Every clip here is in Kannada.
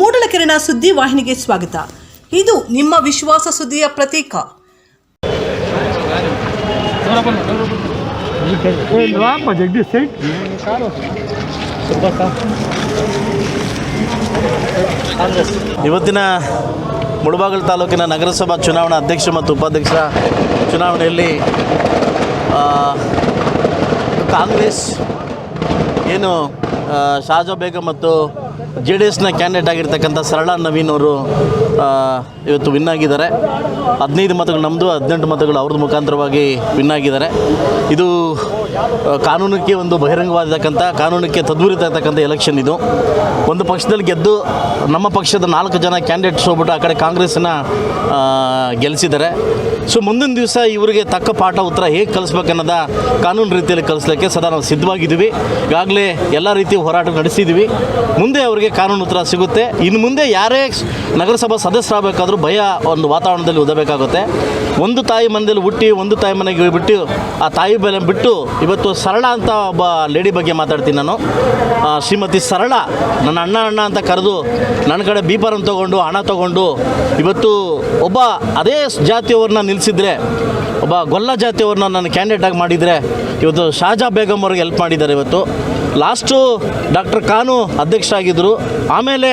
ಮೂಡಲಕೆರೆನ ಸುದ್ದಿ ವಾಹಿನಿಗೆ ಸ್ವಾಗತ. ಇದು ನಿಮ್ಮ ವಿಶ್ವಾಸ ಸುದ್ದಿಯ ಪ್ರತೀಕ. ಇವತ್ತಿನ ಮುಳಬಾಗಿಲು ತಾಲೂಕಿನ ನಗರಸಭಾ ಚುನಾವಣಾ ಅಧ್ಯಕ್ಷ ಮತ್ತು ಉಪಾಧ್ಯಕ್ಷರ ಚುನಾವಣೆಯಲ್ಲಿ ಕಾಂಗ್ರೆಸ್, ಏನು ಶಾಜಾ ಬೇಗ ಮತ್ತು ಜೆ ಡಿ ಎಸ್ನ ಕ್ಯಾಂಡಿಡೇಟ್ ಆಗಿರ್ತಕ್ಕಂಥ ಸರಳ ನವೀನ್ ಅವರು ಇವತ್ತು ವಿನ್ ಆಗಿದ್ದಾರೆ. ಹದಿನೈದು ಮತಗಳು ನಮ್ಮದು ಹದಿನೆಂಟು ಮತಗಳು ಅವ್ರದ್ದು ಮುಖಾಂತರವಾಗಿ ವಿನ್ ಆಗಿದ್ದಾರೆ. ಇದು ಕಾನೂನಕ್ಕೆ ಒಂದು ಬಹಿರಂಗವಾಗಿರ್ತಕ್ಕಂಥ ಕಾನೂನಕ್ಕೆ ತದ್ವಿರುದ್ಧ ಇರ್ತಕ್ಕಂಥ ಎಲೆಕ್ಷನ್ ಇದು. ಒಂದು ಪಕ್ಷದಲ್ಲಿ ಗೆದ್ದು ನಮ್ಮ ಪಕ್ಷದ ನಾಲ್ಕು ಜನ ಕ್ಯಾಂಡಿಡೇಟ್ಸ್ ಹೋಗ್ಬಿಟ್ಟು ಆ ಕಡೆ ಕಾಂಗ್ರೆಸ್ನ ಆ, ಗೆಲ್ಲಿಸಿದ್ದಾರೆ ಸೊ ಮುಂದಿನ ದಿವಸ ಇವರಿಗೆ ತಕ್ಕ ಪಾಠ ಉತ್ತರ ಹೇಗೆ ಕಲಿಸ್ಬೇಕನ್ನೋದ ಕಾನೂನು ರೀತಿಯಲ್ಲಿ ಕಲಿಸ್ಲಿಕ್ಕೆ ಸದಾ ನಾವು ಸಿದ್ಧವಾಗಿದ್ದೀವಿ. ಈಗಾಗಲೇ ಎಲ್ಲ ರೀತಿ ಹೋರಾಟ ನಡೆಸಿದ್ದೀವಿ. ಮುಂದೆ ಅವರಿಗೆ ಕಾನೂನು ಉತ್ತರ ಸಿಗುತ್ತೆ. ಇನ್ನು ಮುಂದೆ ಯಾರೇ ನಗರಸಭಾ ಸದಸ್ಯರಾಗಬೇಕಾದ್ರೂ ಭಯ ಒಂದು ವಾತಾವರಣದಲ್ಲಿ ಓದಬೇಕಾಗುತ್ತೆ ಒಂದು ತಾಯಿ ಮನೆಯಲ್ಲಿ ಹುಟ್ಟಿ ಒಂದು ತಾಯಿ ಮನೆಗೆ ಬಿಟ್ಟು ಆ ತಾಯಿ ಬೆಲೆ ಬಿಟ್ಟು ಇವತ್ತು ಸರಳ ಅಂತ ಒಬ್ಬ ಲೇಡಿ ಬಗ್ಗೆ ಮಾತಾಡ್ತೀನಿ ನಾನು. ಶ್ರೀಮತಿ ಸರಳ, ನನ್ನ ಅಣ್ಣ ಅಣ್ಣ ಅಂತ ಕರೆದು ನನ್ನ ಕಡೆ ಬೀಪರನ್ನು ತೊಗೊಂಡು, ಹಣ ತೊಗೊಂಡು ಇವತ್ತು ಒಬ್ಬ ಅದೇ ಜಾತಿಯವ್ರನ್ನ ನಿಲ್ಲಿಸಿದ್ರೆ ಒಬ್ಬ ಗೊಲ್ಲ ಜಾತಿಯವ್ರನ್ನ ನನ್ನ ಕ್ಯಾಂಡಿಡೇಟ್ ಆಗಿ ಮಾಡಿದರೆ ಇವತ್ತು ಶಾಜಾ ಬೇಗಂ ಅವ್ರಿಗೆ ಹೆಲ್ಪ್ ಮಾಡಿದ್ದಾರೆ ಇವತ್ತು. ಲಾಸ್ಟು ಡಾಕ್ಟರ್ ಖಾನು ಅಧ್ಯಕ್ಷರಾಗಿದ್ದರು ಆಮೇಲೆ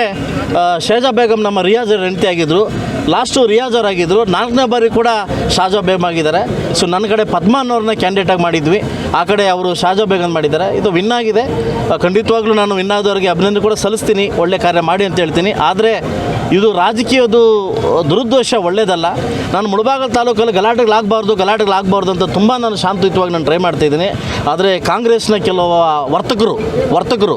ಶೇಜಾ ಬೇಗಂ ನಮ್ಮ ರಿಯಾಜ್ ಹೆಂಡತಿ ಆಗಿದ್ದರು ಲಾಸ್ಟು ರಿಯಾಜ್ ಅವ್ರು ಆಗಿದ್ದರು ನಾಲ್ಕನೇ ಬಾರಿ ಕೂಡ ಶಾಜಾ ಬೇಗಂ ಆಗಿದ್ದಾರೆ. ಸೊ ನನ್ನ ಕಡೆ ಪದ್ಮ ಅನ್ನೋರನ್ನ ಕ್ಯಾಂಡಿಡೇಟ್ ಆಗಿ ಮಾಡಿದ್ವಿ. ಆ ಕಡೆ ಅವರು ಶಾಜಾ ಬೇಗಂ ಮಾಡಿದ್ದಾರೆ. ಇದು ವಿನ್ ಆಗಿದೆ. ಖಂಡಿತವಾಗ್ಲೂ ನಾನು ವಿನ್ ಆದವರಿಗೆ ಅಭಿನಂದನೆ ಕೂಡ ಸಲ್ಲಿಸ್ತೀನಿ. ಒಳ್ಳೆ ಕಾರ್ಯ ಮಾಡಿ ಅಂತ ಹೇಳ್ತೀನಿ. ಆದರೆ ಇದು ರಾಜಕೀಯದು ದುರುದ್ದೇಶ ಒಳ್ಳೆಯದಲ್ಲ ನಾನು ಮುಳಬಾಗಲ್ ತಾಲೂಕಲ್ಲಿ ಗಲಾಟೆಗಳಾಗಬಾರ್ದು ಗಲಾಟೆಗಳಾಗಬಾರ್ದು ಅಂತ ತುಂಬ ನಾನು ಶಾಂತಯುತವಾಗಿ ನಾನು ಟ್ರೈ ಮಾಡ್ತಾ ಇದ್ದೀನಿ. ಆದರೆ ಕಾಂಗ್ರೆಸ್ನ ಕೆಲವು ವರ್ತಕರು ವರ್ತಕರು,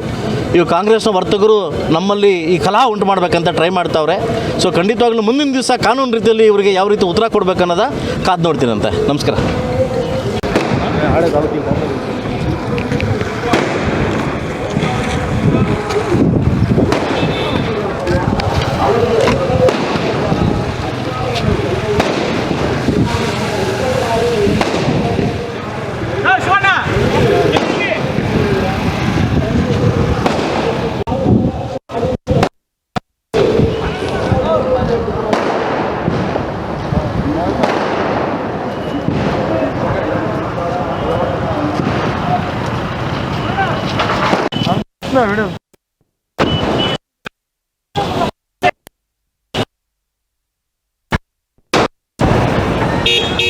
ಇವು ಕಾಂಗ್ರೆಸ್ನ ವರ್ತಕರು ನಮ್ಮಲ್ಲಿ ಈ ಕಲಹ ಉಂಟು ಮಾಡಬೇಕಂತ ಟ್ರೈ ಮಾಡ್ತಾವ್ರೆ. ಸೊ ಖಂಡಿತವಾಗ್ಲೂ ಮುಂದಿನ ದಿವಸ ಕಾನೂನು ರೀತಿಯಲ್ಲಿ ಇವರಿಗೆ ಯಾವ ರೀತಿ ಉತ್ತರ ಕೊಡಬೇಕನ್ನೋದ ಕಾದು ನೋಡ್ತೀನಂತೆ. ನಮಸ್ಕಾರ. വിടുക വിടുക Beep.